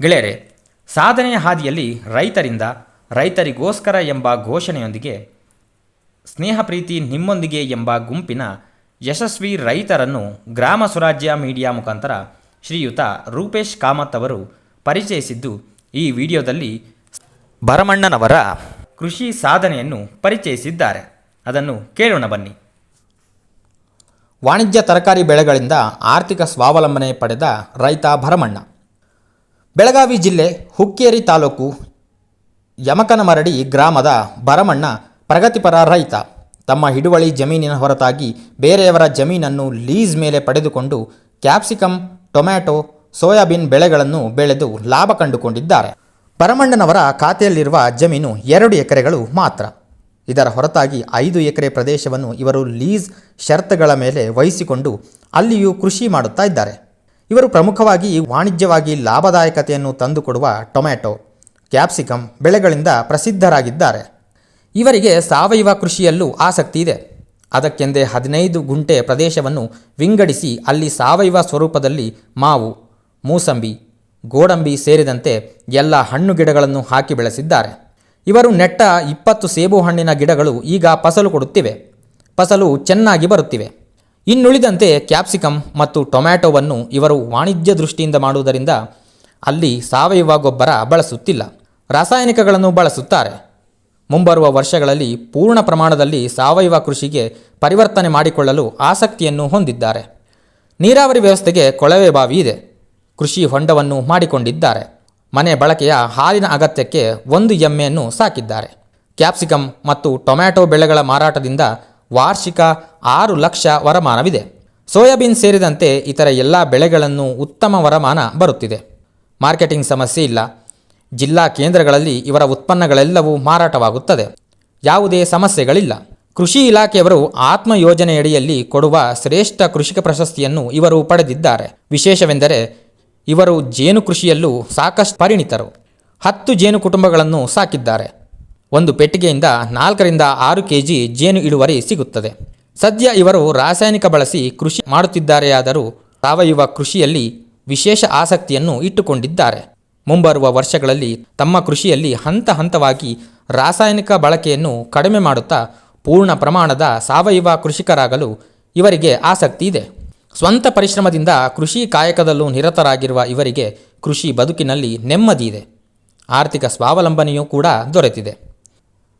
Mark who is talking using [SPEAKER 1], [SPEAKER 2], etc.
[SPEAKER 1] ಗೆಳೆಯರೆ, ಸಾಧನೆಯ ಹಾದಿಯಲ್ಲಿ ರೈತರಿಂದ ರೈತರಿಗೋಸ್ಕರ ಎಂಬ ಘೋಷಣೆಯೊಂದಿಗೆ ಸ್ನೇಹ ಪ್ರೀತಿ ನಿಮ್ಮೊಂದಿಗೆ ಎಂಬ ಗುಂಪಿನ ಯಶಸ್ವಿ ರೈತರನ್ನು ಗ್ರಾಮ ಸ್ವರಾಜ್ಯ ಮೀಡಿಯಾ ಮುಖಾಂತರ ಶ್ರೀಯುತ ರೂಪೇಶ್ ಕಾಮತ್ ಅವರು ಪರಿಚಯಿಸಿದ್ದು, ಈ ವಿಡಿಯೋದಲ್ಲಿ ಭರಮಣ್ಣನವರ ಕೃಷಿ ಸಾಧನೆಯನ್ನು ಪರಿಚಯಿಸಿದ್ದಾರೆ. ಅದನ್ನು ಕೇಳೋಣ ಬನ್ನಿ.
[SPEAKER 2] ವಾಣಿಜ್ಯ ತರಕಾರಿ ಬೆಳೆಗಳಿಂದ ಆರ್ಥಿಕ ಸ್ವಾವಲಂಬನೆ ಪಡೆದ ರೈತ ಭರಮಣ್ಣ. ಬೆಳಗಾವಿ ಜಿಲ್ಲೆ ಹುಕ್ಕೇರಿ ತಾಲೂಕು ಯಮಕನಮರಡಿ ಗ್ರಾಮದ ಭರಮಣ್ಣ ಪ್ರಗತಿಪರ ರೈತ. ತಮ್ಮ ಹಿಡುವಳಿ ಜಮೀನಿನ ಹೊರತಾಗಿ ಬೇರೆಯವರ ಜಮೀನನ್ನು ಲೀಸ್ ಮೇಲೆ ಪಡೆದುಕೊಂಡು ಕ್ಯಾಪ್ಸಿಕಂ, ಟೊಮ್ಯಾಟೊ, ಸೋಯಾಬೀನ್ ಬೆಳೆಗಳನ್ನು ಬೆಳೆದು ಲಾಭ ಕಂಡುಕೊಂಡಿದ್ದಾರೆ. ಭರಮಣ್ಣನವರ ಖಾತೆಯಲ್ಲಿರುವ ಜಮೀನು ಎರಡು ಎಕರೆಗಳು ಮಾತ್ರ. ಇದರ ಹೊರತಾಗಿ ಐದು ಎಕರೆ ಪ್ರದೇಶವನ್ನು ಇವರು ಲೀಸ್ ಷರತ್ತುಗಳ ಮೇಲೆ ವಹಿಸಿಕೊಂಡು ಅಲ್ಲಿಯೂ ಕೃಷಿ ಮಾಡುತ್ತಾ ಇದ್ದಾರೆ. ಇವರು ಪ್ರಮುಖವಾಗಿ ವಾಣಿಜ್ಯವಾಗಿ ಲಾಭದಾಯಕತೆಯನ್ನು ತಂದುಕೊಡುವ ಟೊಮ್ಯಾಟೊ, ಕ್ಯಾಪ್ಸಿಕಂ ಬೆಳೆಗಳಿಂದ ಪ್ರಸಿದ್ಧರಾಗಿದ್ದಾರೆ. ಇವರಿಗೆ ಸಾವಯವ ಕೃಷಿಯಲ್ಲೂ ಆಸಕ್ತಿ ಇದೆ. ಅದಕ್ಕೆಂದೇ ಹದಿನೈದು ಗುಂಟೆ ಪ್ರದೇಶವನ್ನು ವಿಂಗಡಿಸಿ ಅಲ್ಲಿ ಸಾವಯವ ಸ್ವರೂಪದಲ್ಲಿ ಮಾವು, ಮೂಸಂಬಿ, ಗೋಡಂಬಿ ಸೇರಿದಂತೆ ಎಲ್ಲ ಹಣ್ಣು ಗಿಡಗಳನ್ನು ಹಾಕಿ ಬೆಳೆಸಿದ್ದಾರೆ. ಇವರು ನೆಟ್ಟ ಇಪ್ಪತ್ತು ಸೇಬು ಹಣ್ಣಿನ ಗಿಡಗಳು ಈಗ ಫಸಲು ಕೊಡುತ್ತಿವೆ. ಫಸಲು ಚೆನ್ನಾಗಿ ಬರುತ್ತಿವೆ. ಇನ್ನುಳಿದಂತೆ ಕ್ಯಾಪ್ಸಿಕಂ ಮತ್ತು ಟೊಮ್ಯಾಟೊವನ್ನು ಇವರು ವಾಣಿಜ್ಯ ದೃಷ್ಟಿಯಿಂದ ಮಾಡುವುದರಿಂದ ಅಲ್ಲಿ ಸಾವಯವ ಗೊಬ್ಬರ ಬಳಸುತ್ತಿಲ್ಲ. ರಾಸಾಯನಿಕಗಳನ್ನು ಬಳಸುತ್ತಾರೆ. ಮುಂಬರುವ ವರ್ಷಗಳಲ್ಲಿ ಪೂರ್ಣ ಪ್ರಮಾಣದಲ್ಲಿ ಸಾವಯವ ಕೃಷಿಗೆ ಪರಿವರ್ತನೆ ಮಾಡಿಕೊಳ್ಳಲು ಆಸಕ್ತಿಯನ್ನು ಹೊಂದಿದ್ದಾರೆ. ನೀರಾವರಿ ವ್ಯವಸ್ಥೆಗೆ ಕೊಳವೆ ಬಾವಿ ಇದೆ. ಕೃಷಿ ಹೊಂಡವನ್ನು ಮಾಡಿಕೊಂಡಿದ್ದಾರೆ. ಮನೆ ಬಳಕೆಯ ಹಾಲಿನ ಅಗತ್ಯಕ್ಕೆ ಒಂದು ಎಮ್ಮೆಯನ್ನು ಸಾಕಿದ್ದಾರೆ. ಕ್ಯಾಪ್ಸಿಕಂ ಮತ್ತು ಟೊಮ್ಯಾಟೊ ಬೆಳೆಗಳ ಮಾರಾಟದಿಂದ ವಾರ್ಷಿಕ ಆರು ಲಕ್ಷ ವರಮಾನವಿದೆ. ಸೋಯಾಬೀನ್ ಸೇರಿದಂತೆ ಇತರ ಎಲ್ಲ ಬೆಳೆಗಳನ್ನು ಉತ್ತಮ ವರಮಾನ ಬರುತ್ತಿದೆ. ಮಾರ್ಕೆಟಿಂಗ್ ಸಮಸ್ಯೆ ಇಲ್ಲ. ಜಿಲ್ಲಾ ಕೇಂದ್ರಗಳಲ್ಲಿ ಇವರ ಉತ್ಪನ್ನಗಳೆಲ್ಲವೂ ಮಾರಾಟವಾಗುತ್ತದೆ. ಯಾವುದೇ ಸಮಸ್ಯೆಗಳಿಲ್ಲ. ಕೃಷಿ ಇಲಾಖೆಯವರು ಆತ್ಮ ಯೋಜನೆಯಡಿಯಲ್ಲಿ ಕೊಡುವ ಶ್ರೇಷ್ಠ ಕೃಷಿಕ ಪ್ರಶಸ್ತಿಯನ್ನು ಇವರು ಪಡೆದಿದ್ದಾರೆ. ವಿಶೇಷವೆಂದರೆ ಇವರು ಜೇನು ಕೃಷಿಯಲ್ಲೂ ಸಾಕಷ್ಟು ಪರಿಣಿತರು. ಹತ್ತು ಜೇನು ಕುಟುಂಬಗಳನ್ನು ಸಾಕಿದ್ದಾರೆ. ಒಂದು ಪೆಟ್ಟಿಗೆಯಿಂದ ನಾಲ್ಕರಿಂದ ಆರು ಕೆ ಜಿ ಜೇನು ಇಳುವರಿ ಸಿಗುತ್ತದೆ. ಸದ್ಯ ಇವರು ರಾಸಾಯನಿಕ ಬಳಸಿ ಕೃಷಿ ಮಾಡುತ್ತಿದ್ದಾರೆಯಾದರೂ ಸಾವಯವ ಕೃಷಿಯಲ್ಲಿ ವಿಶೇಷ ಆಸಕ್ತಿಯನ್ನು ಇಟ್ಟುಕೊಂಡಿದ್ದಾರೆ. ಮುಂಬರುವ ವರ್ಷಗಳಲ್ಲಿ ತಮ್ಮ ಕೃಷಿಯಲ್ಲಿ ಹಂತ ಹಂತವಾಗಿ ರಾಸಾಯನಿಕ ಬಳಕೆಯನ್ನು ಕಡಿಮೆ ಮಾಡುತ್ತಾ ಪೂರ್ಣ ಪ್ರಮಾಣದ ಸಾವಯವ ಕೃಷಿಕರಾಗಲು ಇವರಿಗೆ ಆಸಕ್ತಿ ಇದೆ. ಸ್ವಂತ ಪರಿಶ್ರಮದಿಂದ ಕೃಷಿ ಕಾಯಕದಲ್ಲೂ ನಿರತರಾಗಿರುವ ಇವರಿಗೆ ಕೃಷಿ ಬದುಕಿನಲ್ಲಿ ನೆಮ್ಮದಿ ಇದೆ. ಆರ್ಥಿಕ ಸ್ವಾವಲಂಬನೆಯೂ ಕೂಡ ದೊರೆತಿದೆ.